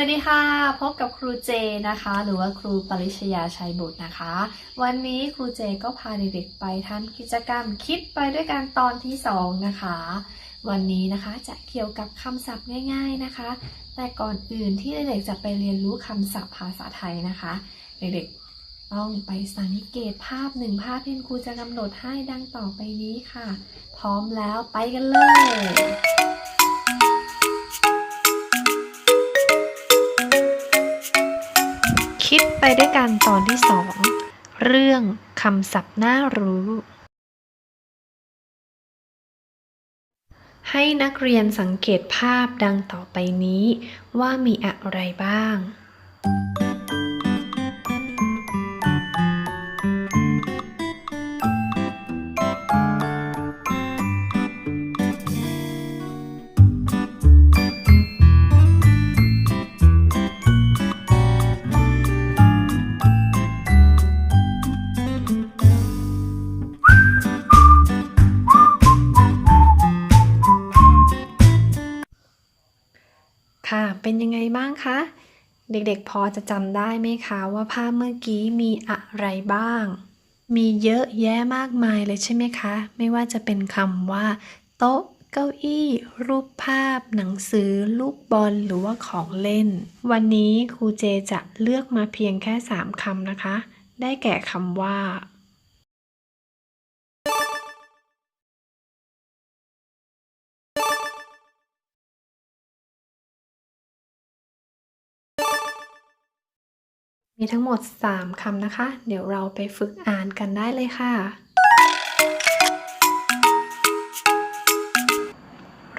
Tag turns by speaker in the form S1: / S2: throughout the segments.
S1: วัสดีค่ะ พบกับครูเจนะคะ หรือว่าครูปริชยาชัยบุตรนะคะ วันนี้ครูเจก็พาเด็กๆไปทำกิจกรรมคิดไปด้วยกันตอนที่สองนะคะ วันนี้นะคะจะเกี่ยวกับคำศัพท์ง่าย ๆนะคะ แต่ก่อนอื่นที่เด็กๆจะไปเรียนรู้คำศัพท์ภาษาไทยนะคะ เด็กๆต้องไปสังเกตภาพหนึ่งภาพที่ครูจะกำหนดให้ดังต่อไปนี้ค่ะ พร้อมแล้วไปกันเลย ไปด้วยกันตอนที่สอง เรื่องคำศัพท์น่ารู้ ให้นักเรียนสังเกตภาพดังต่อไปนี้ว่ามีอะไรบ้าง เป็นยังไงบ้างคะ เด็กๆพอจะจำได้ไหมคะว่าภาพเมื่อกี้มีอะไรบ้าง มีเยอะแยะมากมายเลยใช่ไหมคะ ไม่ว่าจะเป็นคำว่า โต๊ะเก้าอี้ รูปภาพ หนังสือ ลูกบอล หรือว่าของเล่น วันนี้ครูเจจะเลือกมาเพียงแค่ 3คำนะคะ ได้แก่คำว่า มีทั้งหมด 3คำนะคะ เดี๋ยวเราไปฝึกอ่านกันได้เลยค่ะ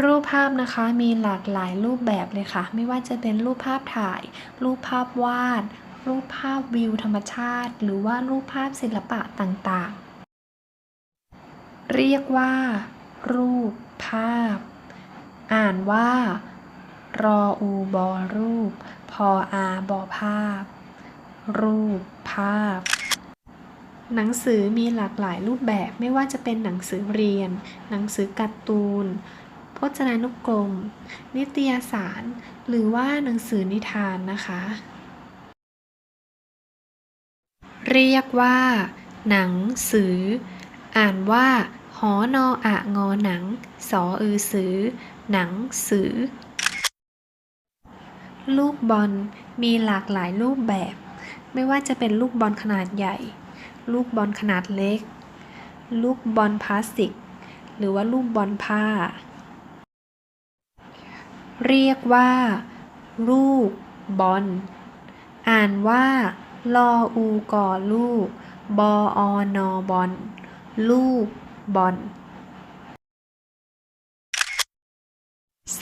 S1: รูปภาพนะคะมีหลากหลายรูปแบบเลยค่ะ ไม่ว่าจะเป็นรูปภาพถ่าย รูปภาพวาด รูปภาพวิวธรรมชาติ หรือว่ารูปภาพศิลปะต่างๆ เรียกว่า รูปภาพ อ่านว่า รออูบอรูป พออาบอภาพ รูป ภาพ หนังสือมีหลากหลายรูปแบบไม่ว่าจะเป็นหนังสือเรียน หนังสือการ์ตูน พจนานุกรม นิตยสาร หรือว่าหนังสือนิทานนะคะ เรียกว่า หนังสือ อ่านว่าหอนออะงอหนัง สออือสือ หนังสือ ลูกบอลมีหลากหลายรูปแบบ ไม่ว่าจะเป็นลูกบอลขนาดใหญ่ ลูกบอลขนาดเล็ก ลูกบอลพลาสติก หรือว่าลูกบอลผ้า เรียกว่า ลูกบอล อ่านว่าลออูกอลูก บออนอบอล ลูกบอล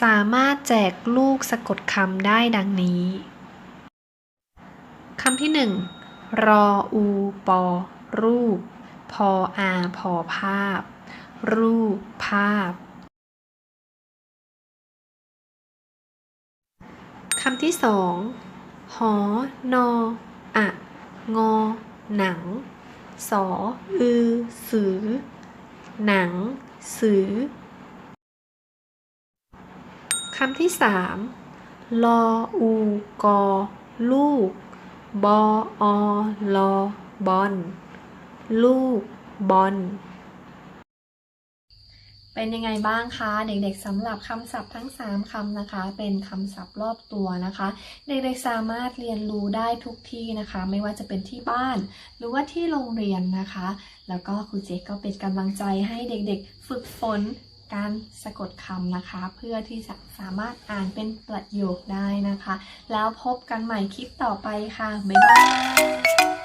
S1: สามารถแจกลูกสะกดคำได้ดังนี้ คำที่หนึ่งรออูปอรูป พออาพอภาพ รูปภาพคำที่สองหอนออะ งอ หนัง สอ อือ สือ หนัง สือ คำที่สามลออูกอ ลูก บออลอบอลลูกบอลเป็นยังไงบ้างคะ เด็กๆสำหรับคำศัพท์ทั้ง 3คำนะคะ เป็นคำศัพท์รอบตัวนะคะ เด็กๆสามารถเรียนรู้ได้ทุกที่นะคะ ไม่ว่าจะเป็นที่บ้าน หรือว่าที่โรงเรียนนะคะ แล้วก็ครูเจก็เป็นกำลังใจให้เด็กๆ ฝึกฝน การสะกดคำนะคะ เพื่อที่จะสามารถอ่านเป็นประโยคได้นะคะ แล้วพบกันใหม่คลิปต่อไปค่ะ บ๊ายบาย